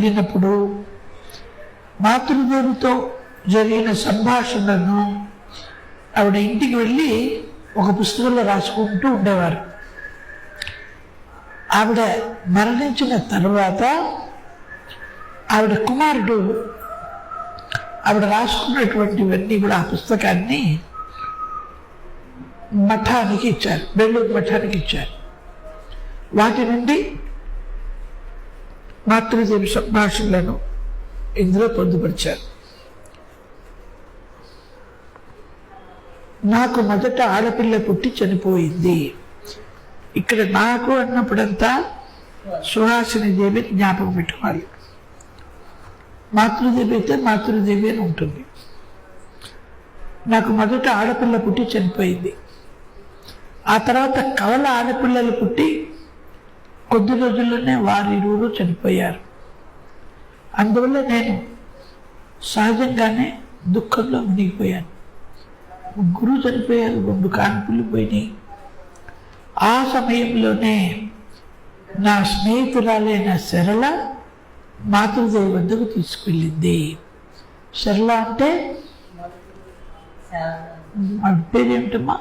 వెళ్ళినప్పుడు మాతృదేవితో జరిగిన సంభాషణను ఆవిడ ఇంటికి వెళ్ళి ఒక పుస్తకంలో రాసుకుంటూ ఉండేవారు. ఆవిడ మరణించిన తర్వాత ఆవిడ కుమారుడు ఆవిడ రాసుకున్నటువంటివన్నీ కూడా ఆ పుస్తకాన్ని మఠానికి ఇచ్చారు బెల్లూరు మఠానికి ఇచ్చారు. వాటి నుండి మాతృదేవి సంభాషణలను ఇందులో పొందుపరిచారు. నాకు మొదట ఆడపిల్ల పుట్టి చనిపోయింది. ఇక్కడ నాకు అన్నప్పుడంతా సుహాసిని దేవి జ్ఞాపకం పెట్టుకోవాలి. మాతృదేవి అయితే మాతృదేవి అని ఉంటుంది. నాకు మొదట ఆడపిల్ల పుట్టి చనిపోయింది. ఆ తర్వాత కవల ఆడపిల్లలు పుట్టి కొద్ది రోజుల్లోనే వారిరువురు చనిపోయారు. అందువల్ల నేను సహజంగానే దుఃఖంలో మునిగిపోయాను. ముగ్గురు చనిపోయారు రెండు కాన్పులు పోయినాయి. ఆ సమయంలోనే నా స్నేహితురాలైన సరళ మాతృదేవి వద్దకు తీసుకెళ్ళింది. సరళ అంటే? పేరేమిటమ్మా?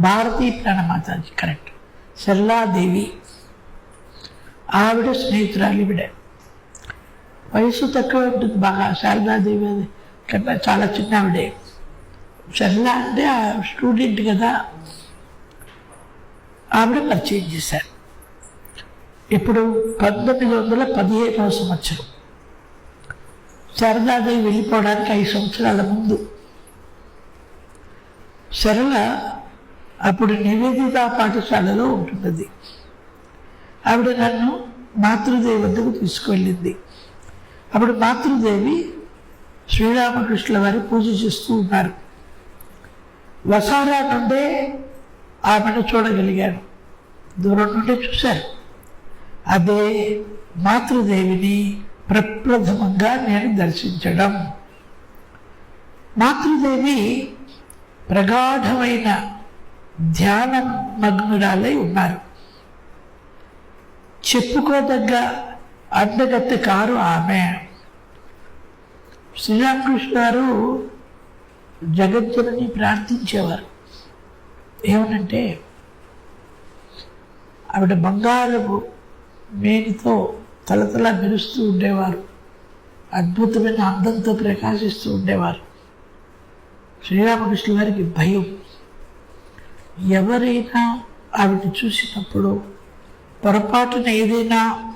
భారతీ ప్రాణమాతాజీ కరెక్ట్. సరళాదేవి ఆవిడ స్నేహితురాలు ఈవిడ. వయసు తక్కువ ఉంటుంది బాగా. శారదాదేవి అది చాలా చిన్న ఆవిడే సరళ అంటే ఆ స్టూడెంట్ కదా. ఆవిడ పరిచయం చేశారు. ఇప్పుడు పంతొమ్మిది వందల పదిహేనవ సంవత్సరం. శారదాదేవి వెళ్ళిపోవడానికి ఐదు సంవత్సరాల ముందు. సరళ అప్పుడు నివేదిత పాఠశాలలో ఉంటున్నది. ఆవిడ నన్ను మాతృదేవి వద్దకు తీసుకువెళ్ళింది. అప్పుడు మాతృదేవి శ్రీరామకృష్ణుల వారి పూజ చేస్తూ ఉన్నారు. వసారా నుండే ఆమెను చూడగలిగాను. దూరం నుండి చూశాను అదే మాతృదేవిని ప్రప్రథమంగా నేను దర్శించడం. మాతృదేవి ప్రగాఢమైన ధ్యాన మగ్నురాలై ఉన్నారు. చెప్పుకోదగ్గ అందగత్తె కారు ఆమె. శ్రీరామకృష్ణ గారు జగజ్జనని ప్రార్థించేవారు. ఏమనంటే ఆవిడ బంగారపు మేనితో తలతల మెరుస్తూ ఉండేవారు. అద్భుతమైన అందంతో ప్రకాశిస్తూ ఉండేవారు. శ్రీరామకృష్ణ గారికి భయం. ఎవరైనా ఆవిడ చూసినప్పుడు పొరపాటున ఏదైనా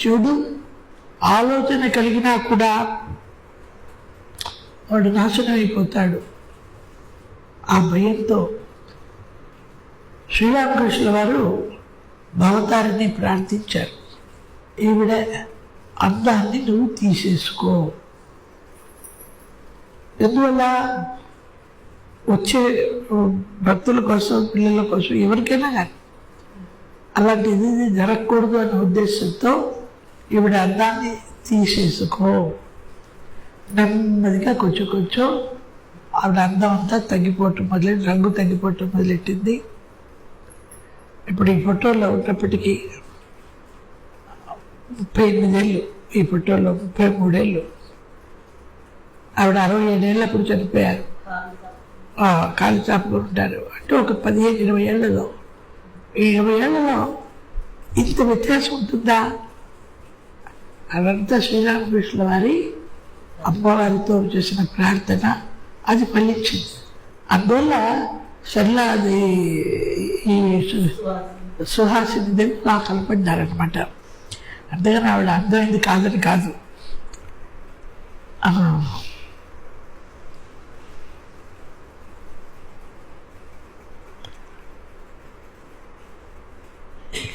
చెడు ఆలోచన కలిగినా కూడా వాడు నాశనం అయిపోతాడు. ఆ భయంతో శ్రీరామకృష్ణ వారు భవతారిని ప్రార్థించారు. ఈవిడ అందాన్ని నువ్వు తీసేసుకో. ఎందువల్ల వచ్చే భక్తుల కోసం పిల్లల కోసం ఎవరికైనా కానీ అలాంటిది జరగకూడదు అనే ఉద్దేశంతో ఈవిడ అందాన్ని తీసేసుకో. నెమ్మదిగా కొంచెం కొంచెం ఆవిడ అందం అంతా తగ్గిపోవటం మొదలెట్టి రంగు తగ్గిపోవటం మొదలెట్టింది. ఇప్పుడు ఈ ఫోటోలో ఉన్నప్పటికీ ముప్పై ఎనిమిదేళ్ళు ఈ ఫోటోలో ముప్పై మూడేళ్ళు. ఆవిడ అరవై ఏడేళ్ళప్పుడు చనిపోయారు. ఆ, కాలు ఉంటారు. అంటే ఒక పదిహేను ఇరవై ఏళ్ళలో. ఈ ఇరవై ఏళ్ళలో ఇంత వ్యత్యాసం ఉంటుందా? అదంతా శ్రీరామకృష్ణ వారి అమ్మవారితో చేసిన ప్రార్థన అది ఫలించింది. అందువల్ల సరళ అది ఈ సుహాసిని దేవి నాకు కలపడ్డారనమాట అంతేగాని ఆవిడ అర్థమైంది కాదని కాదు ఆ,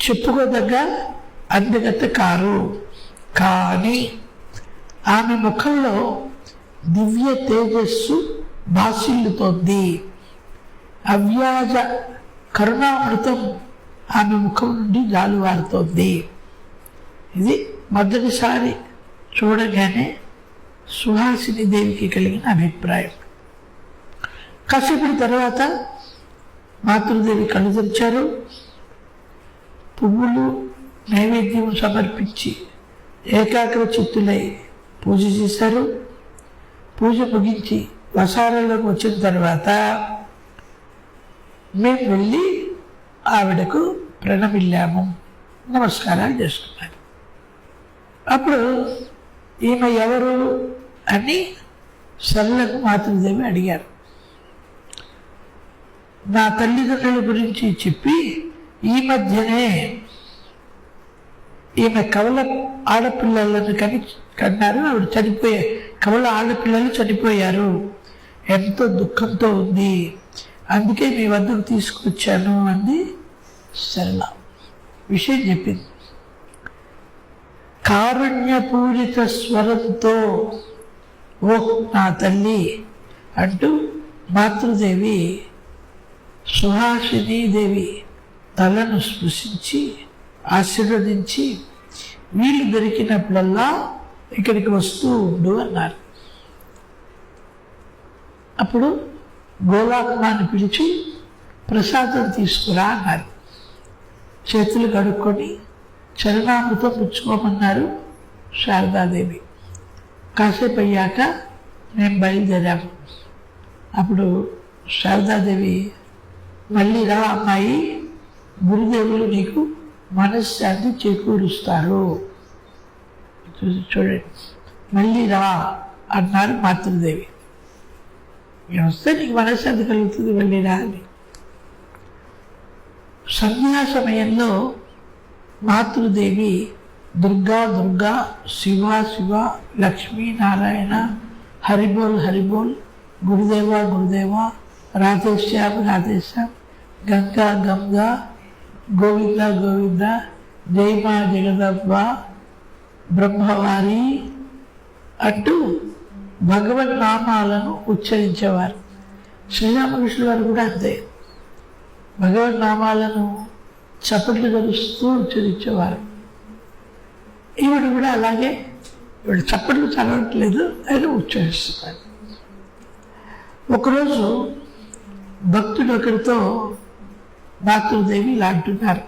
చెప్పుకోదగ్గ అందగత కారు కానీ ఆమె ముఖంలో దివ్య తేజస్సు భాసిల్లుతోంది అవ్యాజ కరుణామృతం ఆమె ముఖం నుండి జాలువారుతోంది ఇది మొదటిసారి చూడగానే సుహాసిని దేవికి కలిగిన అభిప్రాయం. కాసేపటి తర్వాత మాతృదేవి కళ్ళు తెరిచారు. పువ్వులు నైవేద్యం సమర్పించి ఏకాగ్ర చిత్తులై పూజ చేశారు. పూజ ముగించి వసారాలోకి వచ్చిన తర్వాత మేము వెళ్ళి ఆవిడకు ప్రణమిల్లాము. నమస్కారాలు చేసుకున్నారు. అప్పుడు ఈమె ఎవరు అని సరళకు మాతృదేవి అడిగారు. నా తల్లిదండ్రుల గురించి చెప్పి ఈ మధ్యనే ఈమె కవల ఆడపిల్లలను కని కన్నారు. ఆవిడ చనిపోయే కవల ఆడపిల్లలు చనిపోయారు. ఎంతో దుఃఖంతో ఉంది. అందుకే మీ వద్దకు తీసుకొచ్చాను అంది సరళ. విషయం చెప్పింది. కారుణ్యపూరిత స్వరంతో ఓ నా తల్లి అంటూ మాతృదేవి సుహాసిని దేవి తలను స్పృశించి ఆశీర్వదించి వీళ్ళు దొరికినప్పుడల్లా ఇక్కడికి వస్తూ ఉండు అన్నారు. అప్పుడు గోలాత్మాన్ని పిలిచి ప్రసాదం తీసుకురా అన్నారు. చేతులు కడుక్కొని చరణామృతం పుచ్చుకోమన్నారు శారదాదేవి. కాసేపు అయ్యాక మేము బయలుదేరాము. అప్పుడు శారదాదేవి మళ్ళీ రా అమ్మాయి గురుదేవులు నీకు మనశ్శాంతి చేకూరుస్తారు. చూసి చూడండి. మళ్ళీ రా అన్నారు మాతృదేవి. నేను వస్తే నీకు మనశ్శాంతి కలుగుతుంది మళ్ళీ రా అని. సంధ్యా సమయంలో మాతృదేవి దుర్గా దుర్గా శివ శివ లక్ష్మీ నారాయణ హరిబోల్ హరిబోల్ గురుదేవ గురుదేవ రాధేశ్యామ్ రాధేశ్యామ్ గంగా గంగా గోవింద గోవింద జయమా జగదబ్బ బ్రహ్మవారి అంటూ భగవత్ నామాలను ఉచ్చరించేవారు. శ్రీరామకృష్ణుల వారు కూడా అంతే. భగవత్ నామాలను చప్పట్లు కలుస్తూ ఉచ్చరించేవారు. ఈవిడ కూడా అలాగే ఈవిడ చప్పట్లు చదవట్లేదు ఆయన ఉచ్చరిస్తున్నారు. ఒకరోజు భక్తుడు ఒకరితో మాతృదేవి ఇలా అంటున్నారు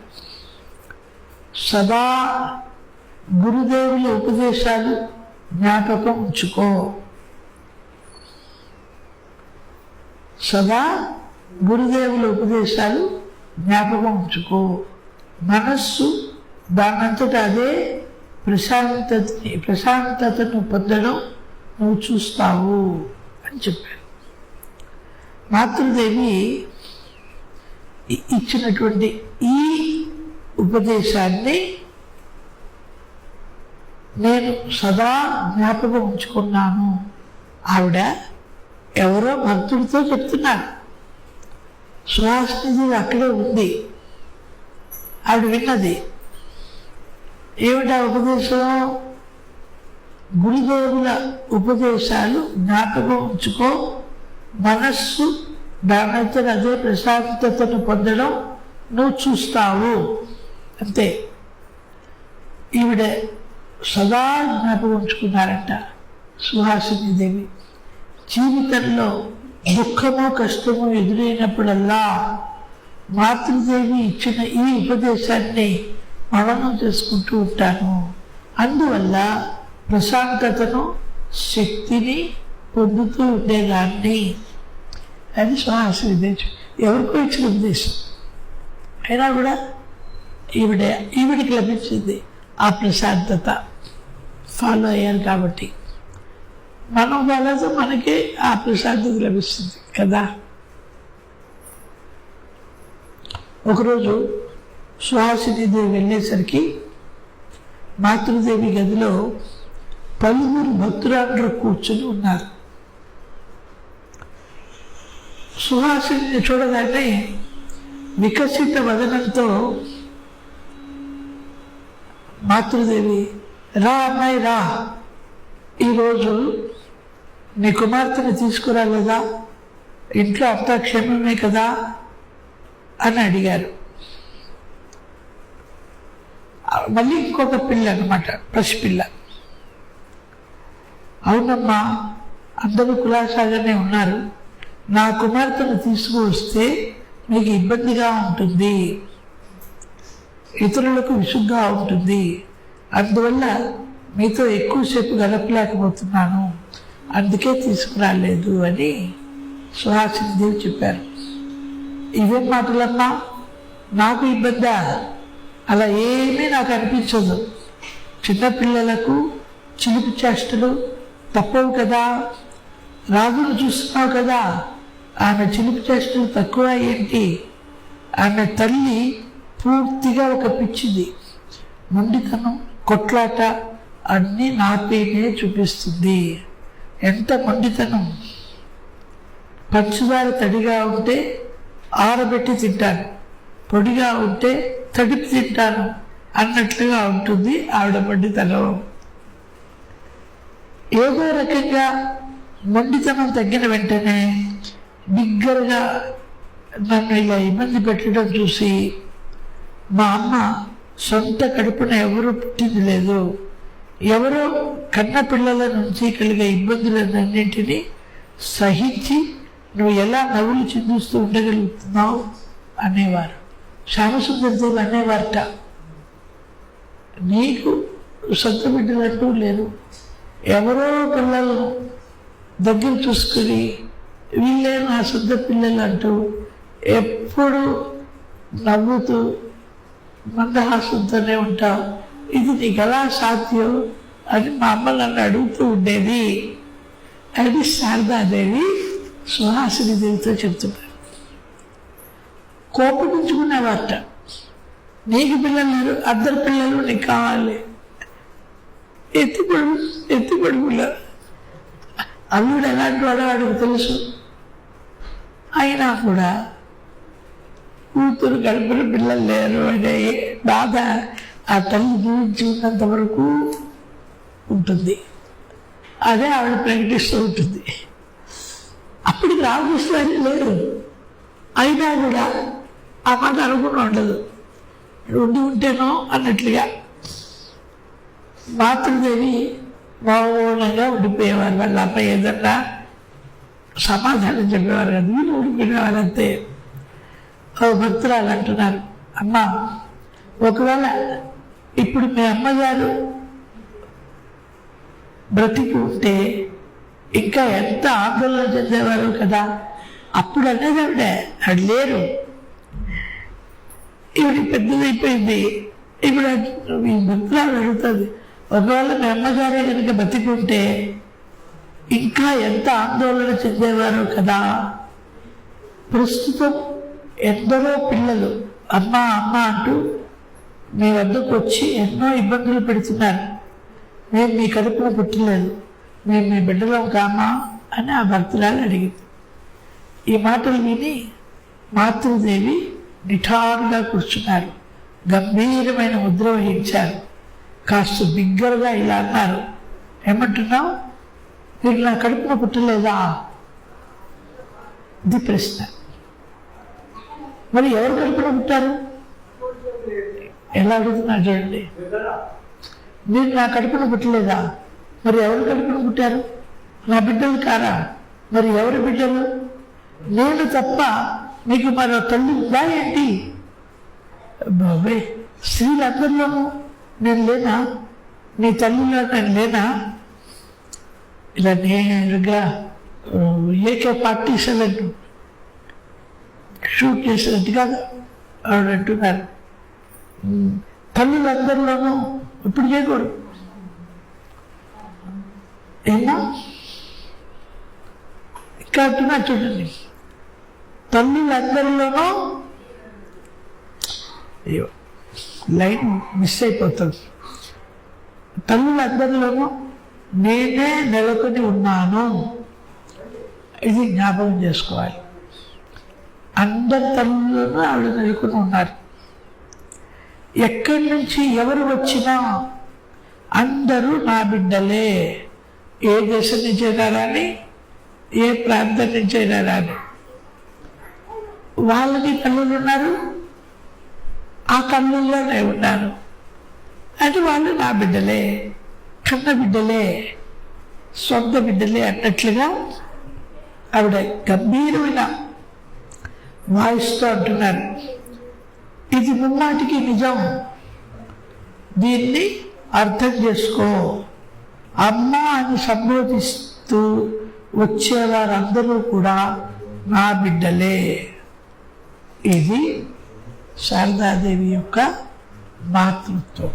సదా గురుదేవుల ఉపదేశాలు జ్ఞాపకం ఉంచుకో. సదా గురుదేవుల ఉపదేశాలు జ్ఞాపకం ఉంచుకో. మనస్సు దానంతట అదే ప్రశాంతతని ప్రశాంతతను పొందడం నువ్వు చూస్తావు అని చెప్పారు మాతృదేవి ఇచ్చినటువంటి ఈ ఉపదేశాన్ని నేను సదా జ్ఞాపకం ఉంచుకున్నాను. ఆవిడ ఎవరో భక్తుడితో చెప్తున్నారు. సుహాసినిది అక్కడే ఉంది. ఆవిడ విన్నది. ఏమిటా ఉపదేశం? గురుదేవుల ఉపదేశాలు జ్ఞాపకం ఉంచుకో. మనస్సు దానితో అదే ప్రశాంతతను పొందడం నువ్వు చూస్తావు. అంతే. ఈవిడ సదా జ్ఞాపకం ఉంచుకున్నారంట సుహాసిని దేవి. జీవితంలో దుఃఖము కష్టము ఎదురైనప్పుడల్లా మాతృదేవి ఇచ్చిన ఈ ఉపదేశాన్ని మననం చేసుకుంటూ ఉంటాను. అందువల్ల ప్రశాంతతను శక్తిని పొందుతూ ఉండేదాన్ని. అది సుహాసిని ఉద్దేశం ఎవరికో ఇచ్చిన ఉద్దేశం అయినా కూడా ఈవిడ ఈవిడికి లభించింది ఆ ప్రశాంతత. ఫాలో అయ్యాను కాబట్టి. మనం వలస మనకి ఆ ప్రశాంతత లభిస్తుంది కదా? ఒకరోజు సుహాసినిదేవి వెళ్ళేసరికి మాతృదేవి గదిలో పలువురు భక్తురాండ్రు కూర్చొని ఉన్నారు. సుహాసిని చూడగానే వికసిత వదనంతో మాతృదేవి రా అమ్మాయి రా. ఈరోజు నీ కుమార్తెని తీసుకురాలేదా? ఇంట్లో అంతా క్షేమమే కదా? అని అడిగారు. మళ్ళీ ఇంకొక పిల్ల అనమాట పసిపిల్ల అవునమ్మా అందరూ కులాసాగానే ఉన్నారు. నా కుమార్తెను తీసుకువస్తే మీకు ఇబ్బందిగా ఉంటుంది. ఇతరులకు విసుగ్గా ఉంటుంది. అందువల్ల మీతో ఎక్కువసేపు గడపలేకపోతున్నాను. అందుకే తీసుకురాలేదు అని సుహాసిని దేవి చెప్పారు. ఇవేం మాటలన్నా నాకు ఇబ్బందా? అలా ఏమీ నాకు అనిపించదు. చిన్నపిల్లలకు చిలిపి చేష్టలు తప్పవు కదా. రాజును చూస్తున్నావు కదా. ఆమె చిలిపి చేష్టలు తక్కువ ఏంటి? ఆమె తల్లి పూర్తిగా ఒక పిచ్చిది. మొండితనం కొట్లాట అన్నీ నాపైనే చూపిస్తుంది. ఎంత మొండితనం? పంచదార తడిగా ఉంటే ఆరబెట్టి తింటాను. పొడిగా ఉంటే తడిపి తింటాను అన్నట్లుగా ఉంటుంది ఆవిడ మొండితనం. ఏదో రకంగా మొండితనం తగ్గిన వెంటనే బిగ్గరగా నన్ను ఇలా ఇబ్బంది పెట్టడం చూసి మా అమ్మ సొంత కడుపున ఎవరు పుట్టింది లేదు. ఎవరో కన్న పిల్లల నుంచి కలిగే ఇబ్బందులన్నింటినీ సహించి నువ్వు ఎలా నవ్వులు చిందిస్తూ ఉండగలుగుతున్నావు అనేవారు. శ్యామసుందరిదేవులు అనేవారట. నీకు సొంత బిడ్డలంటూ లేదు ఎవరో పిల్లలను దగ్గర చూసుకుని వీళ్ళే నా శుద్ధ పిల్లలు అంటూ ఎప్పుడు నవ్వుతూ మందహాసంతోనే ఉంటావు ఇది నీకు ఎలా సాధ్యం? అని మా అమ్మ నన్ను అడుగుతూ ఉండేది. అని శారదాదేవి సుహాసిని దేవితో చెప్తున్నారు. కోపగించుకునేవారట. నీకు పిల్లలు లేరు అద్దరు పిల్లలు నీకు కావాలి. ఎత్తి పొడుగు ఎత్తి పొడుగులో. అల్లుడు ఎలాంటి వాడో వాడికి తెలుసు. అయినా కూడా కూతురు గడిపిన పిల్లలు లేరు అనే బాధ ఆ తల్లి జీవించినంత వరకు ఉంటుంది. అదే ఆవిడ ప్రకటిస్తూ ఉంటుంది. అప్పటికి రామకృష్ణ లేరు అయినా కూడా ఆ మాట అనుకుని ఉండదు. ఉండి ఉంటేనో అన్నట్లుగా మాతృదేవి మౌనంగా ఉండిపోయేవారు వాళ్ళ అమ్మ ఏదన్నా సమాధానం చెప్పేవారు కదా. వీళ్ళు ఊరుకునేవారు అంతే ఓ భక్తురాలు అంటున్నారు అమ్మ ఒకవేళ ఇప్పుడు మీ అమ్మగారు బ్రతికి ఉంటే ఇంకా ఎంత ఆందోళన చెందేవారు కదా? అప్పుడు అనేది ఆవిడ ఆవిడ లేరు. ఈవిడ పెద్దదైపోయింది. ఇప్పుడు ఈ భక్తురాలు అడుగుతుంది ఒకవేళ మీ అమ్మగారే కనుక బతికుంటే ఇంకా ఎంత ఆందోళన చెందేవారు కదా? ప్రస్తుతం ఎందరో పిల్లలు అమ్మ అమ్మ అంటూ మీ వద్దకు వచ్చి ఎన్నో ఇబ్బందులు పెడుతున్నారు. మేము మీ కడుపులో పుట్టలేదు. మేము మీ బిడ్డలో కామా? అని ఆ భక్తురాలు అడిగింది ఈ మాటలు విని మాతృదేవి నిఠారుగా కూర్చున్నారు. గంభీరమైన ముద్ర వహించారు. కాస్త బిగ్గరగా ఇలా అన్నారు. ఏమంటున్నావు? మీరు నా కడుపున పుట్టలేదా? ఇది ప్రశ్న. మరి ఎవరు కడుపున పుట్టారు? ఎలా అడుగుతున్నారు చూడండి. మీరు నా కడుపున పుట్టలేదా? మరి ఎవరు కడుపున పుట్టారు? నా బిడ్డలు కారా? మరి ఎవరి బిడ్డలు? నేను తప్ప మీకు మరో తల్లి ఉందా ఏంటి? బాబే స్త్రీలందరిలోనూ నేను లేనా? నీ తల్లిలో నేను లేనా? ఇలా నేరుగా ఆ, ఏకే పార్టీ సెవెన్ షూట్ చేసినట్టుగా ఆవిడ అంటున్నారు ఉమ్, తల్లులందరిలోనూ ఇప్పుడు చేయకూడదు ఏమో ఇంకా అంటున్నా చూడండి తల్లులందరిలోనూ అయ్యో లైన్ మిస్ అయిపోతుంది తల్లులందరిలోనూ నేనే నెలకొని ఉన్నాను. ఇది జ్ఞాపకం చేసుకోవాలి. అందరి తల్లులను ఆవిడ నెలకొని ఉన్నారు. ఎక్కడి నుంచి ఎవరు వచ్చినా అందరూ నా బిడ్డలే. ఏ దేశం నుంచైనా రాని ఏ ప్రాంతం నుంచైనా రాని. వాళ్ళకి తల్లులు ఉన్నారు. ఆ తల్లుల్లోనే ఉన్నారు. అంటే వాళ్ళు నా బిడ్డలే. కన్న బిడ్డలే సొంత బిడ్డలే అన్నట్లుగా ఆవిడ గంభీరమైన వాయిస్తో అంటున్నారు. ఇది ముమ్మాటికి నిజం. దీన్ని అర్థం చేసుకో. అమ్మ అని సంబోధిస్తూ వచ్చేవారందరూ కూడా నా బిడ్డలే. ఇది శారదాదేవి యొక్క మాతృత్వం.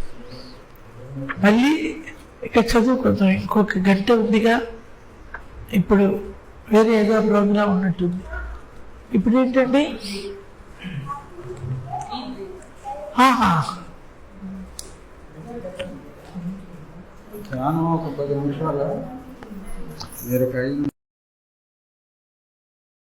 మళ్ళీ ఇక చదువుకుందాం. ఇంకొక గంట ఉందిగా. ఇప్పుడు వేరే ఏదో ప్రోగ్రాం ఉన్నట్టుంది. ఇప్పుడు ఏంటండి? ఆహా. ధ్యానం ఒక పది నిమిషాలు. మీరు